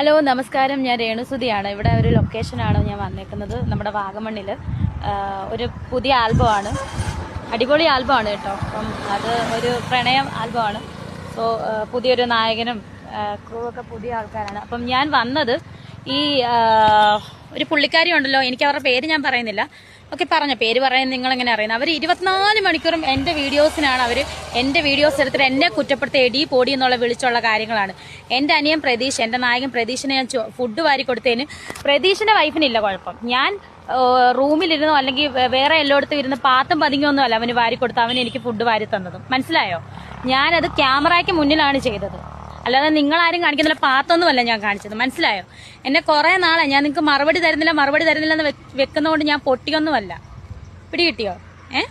Hello നമസ്കാരം. ഞാൻ രേണുസുതിയാണ്. ഇവിടെ ഒരു ലൊക്കേഷനാണ് ഞാൻ വന്നേക്കുന്നത്. നമ്മുടെ വാഗമണ്ണിൽ ഒരു പുതിയ ആൽബമാണ്. അടിപൊളി ആൽബമാണ് കേട്ടോ. അപ്പം അത് ഒരു പ്രണയം ആൽബമാണ്. സോ പുതിയൊരു നായകനും ക്രൂ ഒക്കെ പുതിയ ആൾക്കാരാണ്. അപ്പം ഞാൻ വന്നത് ഈ ഒരു പുള്ളിക്കാരി ഉണ്ടല്ലോ എനിക്ക് അവരുടെ പേര് ഞാൻ പറയുന്നില്ല. ഓക്കെ പറഞ്ഞ പേര് പറയാൻ നിങ്ങൾ എങ്ങനെ അറിയുന്നത് അവർ ഇരുപത്തിനാല് മണിക്കൂറും എന്റെ വീഡിയോസിനാണ് അവർ എന്റെ വീഡിയോസ് എടുത്തിട്ട് എന്നെ കുറ്റപ്പെടുത്തി എടി പൊടി എന്നുള്ള വിളിച്ചുള്ള കാര്യങ്ങളാണ്. എന്റെ അനിയൻ പ്രതീഷ് എന്റെ നായകൻ പ്രതീഷിനെ ഞാൻ ഫുഡ് വാരി കൊടുത്തതിന് പ്രതീഷിന്റെ വൈഫിനില്ല കുഴപ്പം. ഞാൻ റൂമിലിരുന്നോ അല്ലെങ്കിൽ വേറെ എല്ലായിടത്തും ഇരുന്ന് പാത്തും പതുങ്ങിയൊന്നും അല്ല അവന് വാരി കൊടുത്ത് അവന് എനിക്ക് ഫുഡ് വാരി തന്നതും. മനസ്സിലായോ? ഞാനത് ക്യാമറയ്ക്ക് മുന്നിലാണ് ചെയ്തത്. അല്ലാതെ നിങ്ങൾ ആരും കാണിക്കുന്നില്ല. പാത്തൊന്നുമല്ല ഞാൻ കാണിച്ചത്. മനസ്സിലായോ? എന്നെ കുറെ നാളെ ഞാൻ നിങ്ങൾക്ക് മറുപടി തരുന്നില്ല മറുപടി തരുന്നില്ല എന്ന് വെക്കുന്നതുകൊണ്ട് ഞാൻ പൊട്ടിയൊന്നുമല്ല. പിടി കിട്ടിയോ ഏ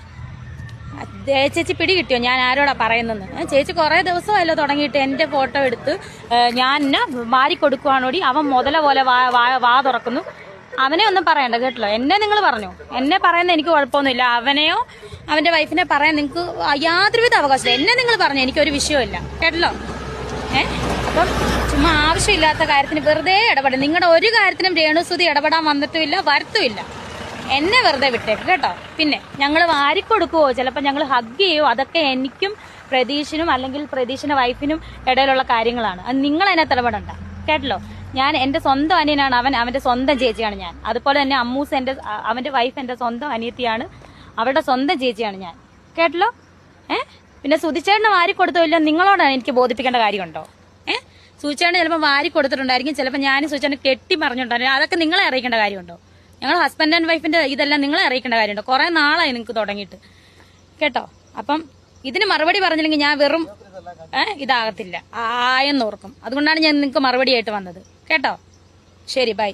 ചേച്ചി പിടി കിട്ടിയോ ഞാൻ ആരോടാ പറയുന്നത്? ചേച്ചി കുറെ ദിവസമല്ലോ തുടങ്ങിയിട്ട് എന്റെ ഫോട്ടോ എടുത്ത് ഞാൻ എന്നെ വാരി കൊടുക്കുവാണോടി? അവൻ മുതല പോലെ വാ വാ- തുറക്കുന്നു. അവനെ ഒന്നും പറയണ്ട കേട്ടല്ലോ എന്നെ നിങ്ങൾ പറഞ്ഞു. എന്നെ പറയുന്ന എനിക്ക് കുഴപ്പമൊന്നുമില്ല. അവനെയോ അവന്റെ വൈഫിനെ പറയാൻ നിങ്ങൾക്ക് യാതൊരുവിധ അവകാശം എന്നെ നിങ്ങൾ പറഞ്ഞു എനിക്കൊരു വിഷയമില്ല കേട്ടല്ലോ? ഏ? അപ്പം ചുമ്മാ ആവശ്യമില്ലാത്ത കാര്യത്തിന് വെറുതെ ഇടപെടും. നിങ്ങളുടെ ഒരു കാര്യത്തിനും രേണുസുതി ഇടപെടാൻ വന്നിട്ടുമില്ല വരത്തുമില്ല. എന്നെ വെറുതെ വിട്ടേക്ക് കേട്ടോ. പിന്നെ ഞങ്ങൾ വാരിക്കൊടുക്കുവോ? ചിലപ്പോൾ ഞങ്ങൾ ഹഗ് ചെയ്യുവോ അതൊക്കെ എനിക്കും പ്രതീഷിനും അല്ലെങ്കിൽ പ്രതീഷിന്റെ വൈഫിനും ഇടയിലുള്ള കാര്യങ്ങളാണ്. അത് നിങ്ങൾ എന്നെ തിളപെടണ്ട കേട്ടല്ലോ? ഞാൻ എന്റെ സ്വന്തം അനിയനാണ്. അവൻ അവന്റെ സ്വന്തം ചേച്ചിയാണ് ഞാൻ. അതുപോലെ തന്നെ അമ്മൂസ് എന്റെ അവന്റെ വൈഫ് എന്റെ സ്വന്തം അനിയത്തിയാണ്. അവരുടെ സ്വന്തം ചേച്ചിയാണ് ഞാൻ. കേട്ടല്ലോ? ഏ? പിന്നെ സുതിച്ചേട്ടന് വാരി കൊടുത്തോ ഇല്ല നിങ്ങളോടാണ് എനിക്ക് ബോധിപ്പിക്കേണ്ട കാര്യമുണ്ടോ? ഏഹ് സുചേട്ടന് ചിലപ്പോൾ വാരി കൊടുത്തിട്ടുണ്ടായിരിക്കും ചിലപ്പോൾ ഞാൻ സുചേട്ടന് കെട്ടി പറഞ്ഞിട്ടുണ്ടായിരുന്നു അതൊക്കെ നിങ്ങളെ അറിയിക്കേണ്ട കാര്യമുണ്ടോ? ഞങ്ങൾ ഹസ്ബൻഡ് ആൻഡ് വൈഫിന്റെ ഇതെല്ലാം നിങ്ങളെ അറിയിക്കേണ്ട കാര്യമുണ്ടോ? കുറേ നാളായി നിങ്ങൾക്ക് തുടങ്ങിയിട്ട്. കേട്ടോ? അപ്പം ഇതിന് മറുപടി പറഞ്ഞില്ലെങ്കിൽ ഞാൻ വെറും ഏഹ് ഇതാകത്തില്ല. ആയെന്ന് ഓർക്കും. അതുകൊണ്ടാണ് ഞാൻ നിങ്ങൾക്ക് മറുപടി ആയിട്ട് വന്നത്. കേട്ടോ? ശരി ബൈ.